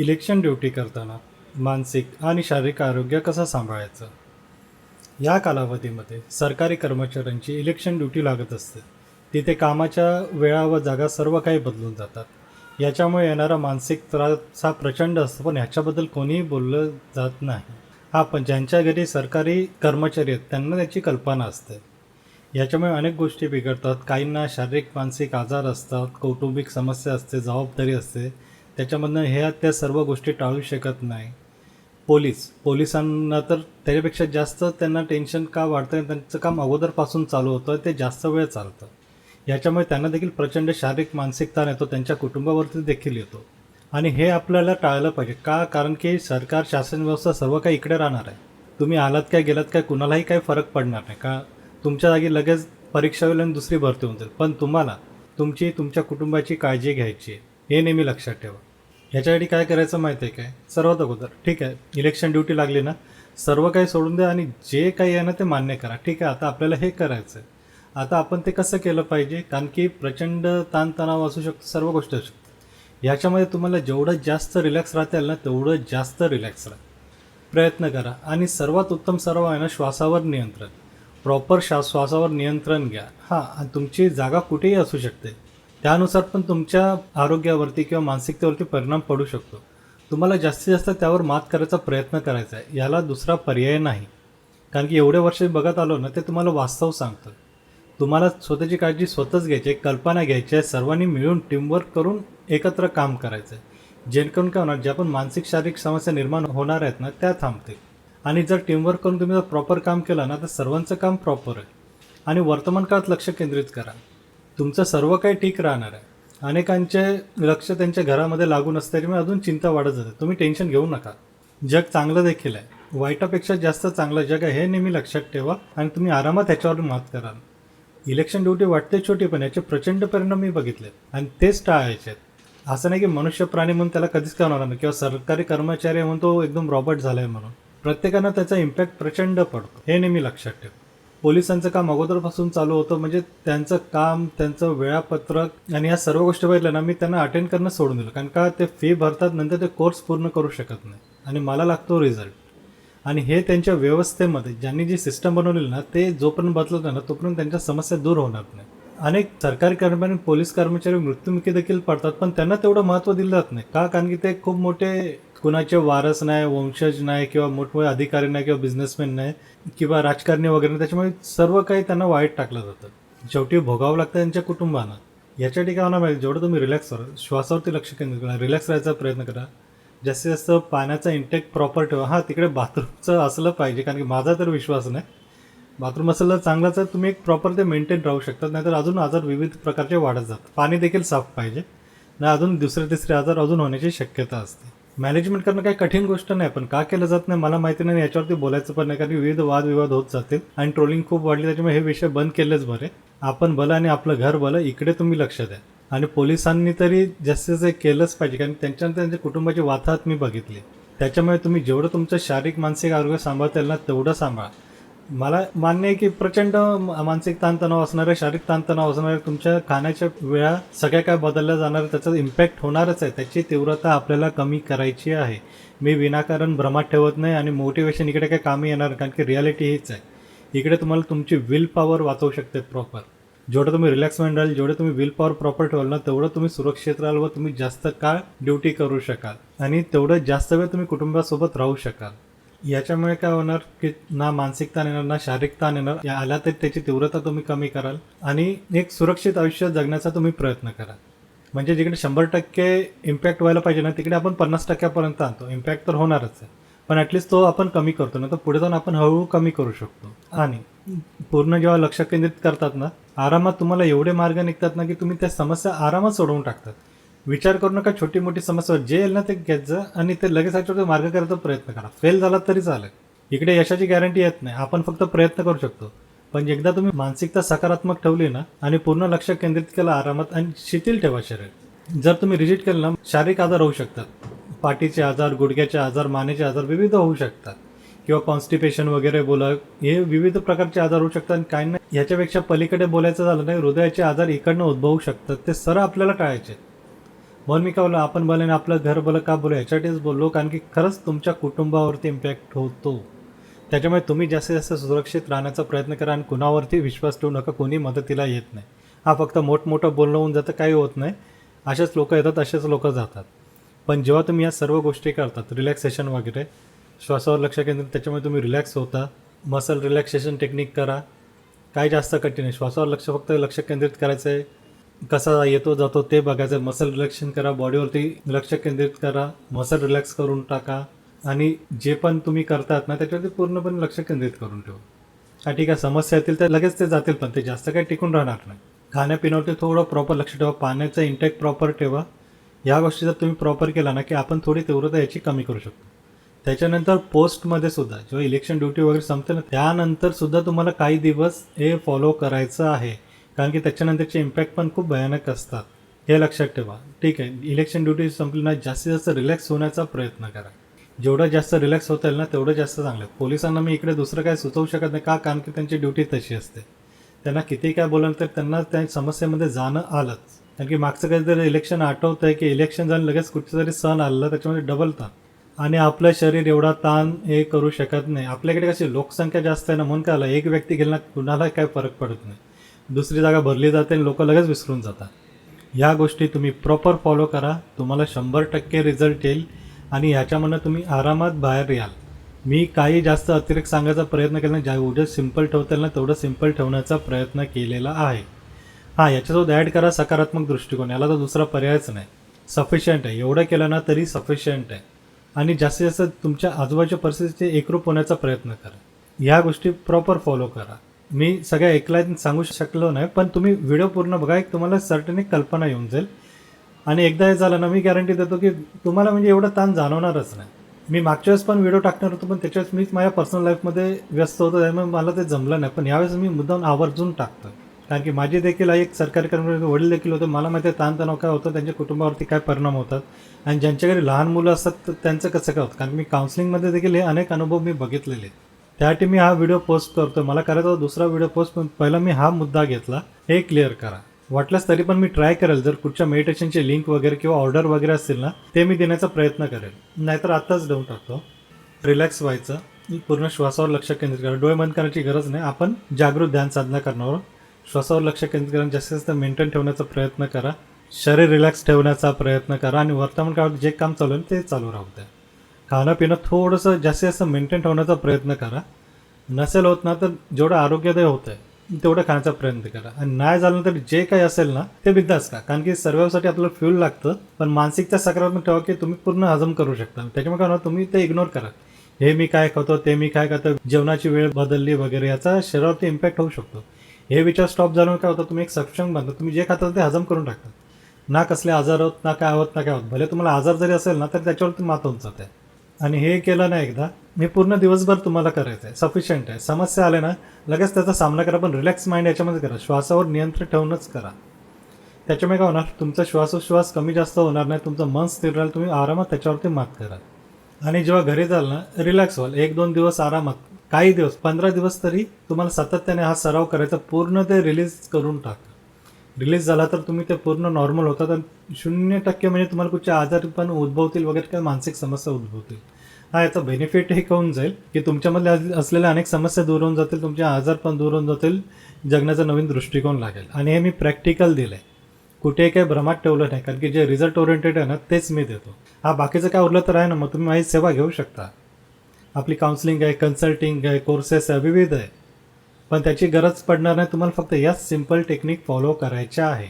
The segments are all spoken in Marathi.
इलेक्शन ड्युटी करताना मानसिक आणि शारीरिक आरोग्य कसं सांभाळायचं? या कालावधीमध्ये सरकारी कर्मचाऱ्यांची इलेक्शन ड्युटी लागत असते. तिथे कामाच्या वेळा व जागा सर्व काही बदलून जातात. याच्यामुळे येणारा मानसिक त्रास हा प्रचंड असतो पण ह्याच्याबद्दल कोणीही बोललं जात नाही. हा पण ज्यांच्या घरी सरकारी कर्मचारी आहेत त्यांना त्याची कल्पना असते. याच्यामुळे अनेक गोष्टी बिघडतात. काहींना शारीरिक मानसिक आजार असतात कौटुंबिक समस्या असते जबाबदारी असते. त्याच्यामधनं ह्या त्या सर्व गोष्टी टाळू शकत नाही. पोलीस. पोलिसांना तर त्याच्यापेक्षा जास्त त्यांना टेन्शन का वाढतं त्यांचं काम अगोदरपासून चालू होतं ते जास्त वेळ चालतं. याच्यामुळे त्यांना देखील प्रचंड शारीरिक मानसिक ताण येतो त्यांच्या कुटुंबावरती देखील येतो. आणि हे आपल्याला टाळलं पाहिजे. का? कारण की सरकार शासन व्यवस्था सर्व काही इकडे राहणार आहे. तुम्ही आलात काय गेलात काय कुणालाही काही फरक पडणार नाही. का? तुमच्या जागी लगेच परीक्षा होईल आणि दुसरी भरती होऊन जाईल. पण तुम्हाला तुमची तुमच्या कुटुंबाची काळजी घ्यायची आहे. हे नेहमी लक्षात ठेवा. ह्याच्यासाठी काय करायचं माहिती आहे काय? सर्वात अगोदर ठीक आहे? इलेक्शन ड्युटी लागली ना सर्व काही सोडून द्या आणि जे काही आहे ना ते मान्य करा. ठीक आहे? आता आपल्याला हे करायचं आहे आता आपण ते कसं केलं पाहिजे? कारण की प्रचंड ताणतणाव असू शकतो सर्व गोष्टी असू शकतात. याच्यामध्ये तुम्हाला जेवढं जास्त रिलॅक्स राहता येईल ना तेवढं जास्त रिलॅक्स राहा. प्रयत्न करा. आणि सर्वात उत्तम सर्व आहे ना श्वासावर नियंत्रण. प्रॉपर श्वास श्वासावर नियंत्रण घ्या. हां आणि तुमची जागा कुठेही असू शकते. त्यानुसार पण तुमच्या आरोग्यावरती किंवा मानसिकतेवरती परिणाम पडू शकतो. तुम्हाला जास्तीत जास्त त्यावर मात करायचा प्रयत्न करायचा आहे. याला दुसरा पर्याय नाही. कारण की एवढे वर्ष बघत आलो ना ते तुम्हाला वास्तव सांगतं. तुम्हाला स्वतःची काळजी स्वतःच घ्यायची आहे कल्पना घ्यायची आहे सर्वांनी मिळून टीमवर्क करून एकत्र काम करायचं आहे. जेणेकरून काय होणार ज्या पण मानसिक शारीरिक समस्या निर्माण होणार आहेत ना त्या थांबतील. आणि जर टीमवर्क करून तुम्ही जर प्रॉपर काम केलं ना तर सर्वांचं काम प्रॉपर आहे. आणि वर्तमान काळात लक्ष केंद्रित करा. तुमचं सर्व काही ठीक राहणार आहे. अनेकांचे लक्ष त्यांच्या घरामध्ये लागून असतं त्याच्यामुळे अजून चिंता वाढत जाते. तुम्ही टेन्शन घेऊ नका. जग चांगलं देखील आहे. वाईटापेक्षा जास्त चांगलं जग आहे हे नेहमी लक्षात ठेवा आणि तुम्ही आरामात ह्याच्यावर मात कराल इलेक्शन ड्युटी वाटते छोटी पण याचे प्रचंड परिणाम मी बघितले आणि तेच टाळायचे. आहेत असं नाही की मनुष्य प्राणी म्हणून त्याला कधीच करणार होणार नाही किंवा सरकारी कर्मचारी म्हणून तो एकदम रॉबर्ट झालाय म्हणून. प्रत्येकानं त्याचा इम्पॅक्ट प्रचंड पडतो. हे नेहमी लक्षात ठेवा. पोलिसांचं काम अगोदरपासून चालू होतं. म्हणजे त्यांचं काम त्यांचं वेळापत्रक आणि या सर्व गोष्टी बघितल्या ना मी त्यांना अटेंड करणं सोडून दिलं. कारण का ते फी भरतात नंतर ते कोर्स पूर्ण करू शकत नाही. आणि मला लागतो रिझल्ट आणि हे त्यांच्या व्यवस्थेमध्ये ज्यांनी जी सिस्टम बनवलेली ना ते जोपर्यंत बदलत नाही ना तोपर्यंत त्यांच्या समस्या दूर होणार नाही. अनेक सरकारी कर्मचारी पोलीस कर्मचारी मृत्युमुखी देखील पडतात पण त्यांना तेवढं महत्त्व दिलं जात नाही. का? कारण की ते खूप मोठे कुणाचे वारस नाही वंशज नाही किंवा मोठमोठे अधिकारी नाही किंवा बिझनेसमॅन नाही किंवा राजकारणी वगैरे नाही. त्याच्यामुळे सर्व काही त्यांना वाईट टाकलं जातं. शेवटी भोगावं लागतं त्यांच्या कुटुंबांना. याच्यासाठी काय होणार माहिती जेवढं तुम्ही रिलॅक्स करा श्वासावरती लक्ष केंद्रित करा रिलॅक्स राहायचा प्रयत्न करा. जास्तीत जास्त पाण्याचा इंटेक प्रॉपर ठेवा. हां तिकडे बाथरूमचं असलं पाहिजे कारण की माझा तर विश्वास नाही. बाथरूम असलं चांगलाच आहे तुम्ही एक प्रॉपर ते मेंटेन राहू शकतात नाहीतर अजून आजार विविध प्रकारचे वाढत जातात. पाणी देखील साफ पाहिजे. नाही अजून दुसरे तिसरे आजार अजून होण्याची शक्यता असते. मॅनेजमेंट करणं काही कठीण गोष्ट नाही पण का केलं जात नाही मला माहिती नाही याच्यावरती बोलायचं पण नाही कारण विविध वादविवाद होत जातील आणि ट्रोलिंग खूप वाढली त्याच्यामुळे हे विषय बंद केलेच बरे आपण भलं आणि आपलं घर भलं इकडे तुम्ही लक्ष द्या. आणि पोलिसांनी तरी जास्तीत जास्त केलंच पाहिजे कारण त्यांच्यानंतर त्यांच्या कुटुंबाची वाताहत मी बघितली. त्याच्यामुळे तुम्ही जेवढं तुमचं शारीरिक मानसिक आरोग्य सांभाळता येईल ना तेवढं सांभाळा. मला मान्य आहे की प्रचंड मानसिक ताणतणाव असणारे शारीरिक ताणतणाव असणारे तुमच्या खाण्याच्या वेळा सगळ्या काय बदलल्या जाणार त्याचा इम्पॅक्ट होणारच आहे. त्याची तीव्रता आपल्याला कमी करायची आहे. मी विनाकारण भ्रमात ठेवत नाही आणि मोटिवेशन इकडे काय कामी येणार कारण की रियालिटी हीच आहे. इकडे तुम्हाला तुमची विल पॉवर वाचवू शकते प्रॉपर जेवढं तुम्ही रिलॅक्स राहील राहाल जेवढं तुम्ही विल पॉवर प्रॉपर ठेवाल ना तेवढं तुम्ही सुरक्षित राहाल व तुम्ही जास्त काळ ड्युटी करू शकाल. आणि तेवढं जास्त वेळ तुम्ही कुटुंबासोबत राहू शकाल. याच्यामुळे काय होणार की ना मानसिक ताण येणार ना शारीरिक ताण येणार. या आला तर त्याची तीव्रता तुम्ही कमी कराल आणि एक सुरक्षित आयुष्य जगण्याचा तुम्ही प्रयत्न कराल म्हणजे जिकडे शंभर टक्के इम्पॅक्ट व्हायला पाहिजे ना तिकडे आपण पन्नास टक्क्यापर्यंत आणतो. इम्पॅक्ट तर होणारच आहे. पण ॲटलिस्ट तो आपण कमी करतो. ना तर पुढे जाऊन आपण हळूहळू कमी करू शकतो. आणि पूर्ण जेव्हा लक्ष केंद्रित करतात ना आरामात तुम्हाला एवढे मार्ग निघतात ना की तुम्ही त्या समस्या आरामात सोडवून टाकतात. विचार करू नका छोटी मोठी समस्या. जे येईल ना ते घ्यायचं आणि ते लगेच ह्याच्यावर मार्ग करायचा प्रयत्न करा. फेल झाला तरी चालेल. इकडे यशाची गॅरंटी येत नाही. आपण फक्त प्रयत्न करू शकतो. पण एकदा तुम्ही मानसिकता सकारात्मक ठेवली ना आणि पूर्ण लक्ष केंद्रित केलं आरामात आणि शिथिल ठेवा शरीर. जर तुम्ही रिजिट केलं ना शारीरिक आजार होऊ शकतात. पाठीचे आजार गुडघ्याचे आजार मानेचे आजार विविध होऊ शकतात. किंवा कॉन्स्टिपेशन वगैरे बोला हे विविध प्रकारचे आजार होऊ शकतात. आणि काही नाही याच्यापेक्षा पलीकडे बोलायचं झालं नाही हृदयाचे आजार इकडनं उद्भवू शकतात. ते सरळ आपल्याला टाळायचे. म्हणून मी काय बोललो आपण बोले आपलं घर बोलं का बोलू याच्यासाठीच बोललो कारण की खरंच तुमच्या कुटुंबावरती इम्पॅक्ट होतो. त्याच्यामुळे तुम्ही जास्तीत जास्त सुरक्षित राहण्याचा प्रयत्न करा आणि कुणावरती विश्वास ठेवू नका कोणी मदतीला येत नाही. हा फक्त मोठमोठं बोलणं होऊन जातं काही होत नाही. असेच लोक येतात असेच लोक जातात. पण जेव्हा तुम्ही या सर्व गोष्टी करतात रिलॅक्सेशन वगैरे श्वासावर लक्ष केंद्रित त्याच्यामुळे तुम्ही रिलॅक्स होता. मसल रिलॅक्सेशन टेक्निक करा. काही जास्त कठीण आहे. श्वासावर लक्ष फक्त लक्ष केंद्रित करायचं आहे कसा येतो जातो ते बघायचं. मसल रिलॅक्शन करा बॉडीवरती लक्ष केंद्रित करा. मसल रिलॅक्स करून टाका. आणि जे पण तुम्ही करतात ना त्याच्यावरती पूर्णपणे लक्ष केंद्रित करून ठेवा. हा ठीक आहे समस्या येतील तर लगेच ते जातील पण ते जास्त काही टिकून राहणार नाही. खाण्यापिण्यावरती थोडं प्रॉपर लक्ष ठेवा. पाण्याचं इंटेक प्रॉपर ठेवा. या गोष्टी जर तुम्ही प्रॉपर केला ना की आपण थोडी तीव्रता याची कमी करू शकतो. त्याच्यानंतर पोस्टमध्ये सुद्धा जेव्हा इलेक्शन ड्युटी वगैरे संपते ना त्यानंतर सुद्धा तुम्हाला काही दिवस हे फॉलो करायचं आहे. कारण की त्याच्यानंतरचे इम्पॅक्ट पण खूप भयानक असतात. हे लक्षात ठेवा. ठीक आहे. इलेक्शन ड्युटी संपली ना जास्तीत जास्त रिलॅक्स होण्याचा प्रयत्न करा. जेवढं जास्त रिलॅक्स होता येईल ना तेवढं जास्त चांगलं पोलिसांना मी इकडे दुसरं काय सुचवू शकत नाही. का? कारण की त्यांची ड्युटी तशी असते. त्यांना किती काय बोललं तर त्यांना त्या समस्येमध्ये जाणं आलंच. कारण की मागचं काहीतरी इलेक्शन आठवतं आहे की इलेक्शन झालं लगेच कुठचं तरी सण आलेलं त्याच्यामध्ये डबल ताण. आणि आपलं शरीर एवढा ताण हे करू शकत नाही. आपल्याकडे कशी लोकसंख्या जास्त आहे ना म्हणून काय आलं? एक व्यक्ती गेला कुणाला काय फरक पडत नाही. दुसरी जागा भरली जाते आणि लोक लगेच विसरून जातात. या गोष्टी तुम्ही प्रॉपर फॉलो करा. तुम्हाला शंभर टक्के रिझल्ट येईल आणि ह्याच्यामधनं तुम्ही आरामात बाहेर याल. मी काही जास्त अतिरिक्त सांगायचा प्रयत्न केला नाही. जेवढं सिंपल ठेवता येईल ना तेवढं सिंपल ठेवण्याचा प्रयत्न केलेला आहे. हां याच्यासोबत ॲड करा सकारात्मक दृष्टिकोन. याला तर दुसरा पर्यायच नाही. सफिशियंट आहे. एवढं केलं ना तरी सफिशियंट आहे. आणि जास्तीत जास्त तुमच्या आजूबाजूच्या परिस्थितीचे एकरूप होण्याचा प्रयत्न करा. या गोष्टी प्रॉपर फॉलो करा. मी सगळ्या ऐकल्या सांगू शकलो नाही पण तुम्ही व्हिडिओ पूर्ण बघा एक तुम्हाला सर्टन एक कल्पना येऊन जाईल. आणि एकदा हे झालं ना मी गॅरंटी देतो की तुम्हाला म्हणजे एवढं ताण जाणवणारच नाही. मी मागच्या वेळेस पण व्हिडिओ टाकणार होतो पण त्याच्यावेळेस मीच माझ्या पर्सनल लाईफमध्ये व्यस्त होतो त्यामुळे मला ते जमलं नाही. पण यावेळेस मी मुद्दाम आवर्जून टाकतो कारण की माझे देखील एक सरकारी कर्मचारी वडील देखील होते. मला माहिती ताणतणाव काय होतं त्यांच्या कुटुंबावरती काय परिणाम होतात. आणि ज्यांच्या घरी लहान मुलं असतात तर त्यांचं कसं काय होतं? कारण मी काउन्सिलिंगमध्ये देखील हे अनेक अनुभव मी बघितलेले आहेत. त्यासाठी मी हा व्हिडिओ पोस्ट करतो मला करायचा होता दुसरा व्हिडिओ पोस्ट पण पहिला मी हा मुद्दा घेतला. हे क्लिअर करा. वाटल्यास तरी पण मी ट्राय करेल. जर कुठच्या मेडिटेशनचे लिंक वगैरे किंवा ऑर्डर वगैरे असतील ना ते मी देण्याचा प्रयत्न करेल. नाहीतर आत्ताच देऊन टाकतो. रिलॅक्स व्हायचं. पूर्ण श्वासावर लक्ष केंद्रित करा. डोळे बंद करण्याची गरज नाही. आपण जागृत ध्यान साधना करणार श्वासावर लक्ष केंद्रित करून जास्तीत जास्त मेंटेन ठेवण्याचा प्रयत्न करा. शरीर रिलॅक्स ठेवण्याचा प्रयत्न करा. आणि वर्तमान काळात जे काम चालू आहे ते चालू राहू द्या. खाणं पिणं थोडंसं जास्तीत जास्त मेंटेन ठेवण्याचा प्रयत्न करा. नसेल होत ना तर जेवढं आरोग्यदायी होतं आहे तेवढं खाण्याचा प्रयत्न करा. आणि नाही झालं तर जे काही असेल ना ते बिंदास का कारण की सर्वांसाठी आपल्याला फ्यूल लागतं पण मानसिकता सकारात्मक ठेवा की तुम्ही पूर्ण हजम करू शकता. त्याच्यामुळे काय होणार, तुम्ही ते इग्नोर करा. हे मी काय खातो ते मी काय खातो जेवणाची वेळ बदलली वगैरे याचा शरीरावरती इम्पॅक्ट होऊ शकतो. हे विचार स्टॉप झाल्यावर काय होतं तुम्ही एक सक्षम बनता. तुम्ही जे खाता ते हजम करून टाकता ना कसले आजार होत ना काय होत ना काय होत. भले तुम्हाला आजार जरी असेल ना तर त्याच्यावरती मात होऊन जाते. आणि हे केलं ना एकदा. मी पूर्ण दिवसभर तुम्हाला करायचं आहे सफिशियंट आहे. समस्या आल्या ना लगेच त्याचा सामना करा. पण रिलॅक्स माइंड याच्यामध्ये करा. श्वासावर नियंत्रण ठेवूनच करा. त्याच्यामुळे काय होणार? तुमचा श्वासोश्वास कमी जास्त होणार नाही. तुमचं मन स्थिर राहील. तुम्ही आरामात त्याच्यावरती मात करा. आणि जेव्हा घरी जाल ना रिलॅक्स व्हाल. एक दोन दिवस आरामात. काही दिवस पंधरा दिवस तरी तुम्हाला सातत्याने हा सराव करायचा. पूर्ण ते रिलीज करून टाका. रिलीज झाला तर तुम्ही ते पूर्ण नॉर्मल होतात आणि शून्य टक्के म्हणजे तुम्हाला कुठचे आजार पण उद्भवतील वगैरे काही मानसिक समस्या उद्भवतील. हा याचा बेनिफिट हे कळून जाईल? की तुमच्यामधल्या असलेल्या अनेक समस्या दूर होऊन जातील तुमचे आजार पण दूर होऊन जातील जगण्याचा नवीन दृष्टिकोन लागेल. आणि हे मी प्रॅक्टिकल दिलं आहे कुठेही काही भ्रमात ठेवलं नाही कारण की जे रिझल्ट ओरिएंटेड आहे ना तेच मी देतो. हा बाकीचं काय उरलं तर आहे ना मग तुम्ही माझी सेवा घेऊ शकता. आपली काउन्सिलिंग आहे कन्सल्टिंग आहे कोर्सेस आहे विविध आहे. पण त्याची गरज पडणार नाही. तुम्हाला फक्त याच सिंपल टेक्निक फॉलो करायच्या आहे.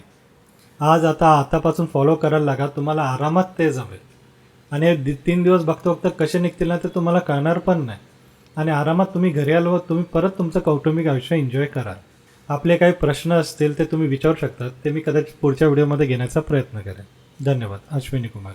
आज आता आतापासून फॉलो करायला लागा. तुम्हाला आरामात ते जमेल. आणि दि- तीन दिवस बघता बघता कसे निघतील ना ते तुम्हाला कळणार पण नाही. आणि आरामात तुम्ही घरी आलो तुम्ही परत तुमचं कौटुंबिक आयुष्य एन्जॉय कराल. आपले काही प्रश्न असतील ते तुम्ही विचारू शकता. ते मी कदाचित पुढच्या व्हिडिओमध्ये घेण्याचा प्रयत्न करेन. धन्यवाद. अश्विनी कुमार.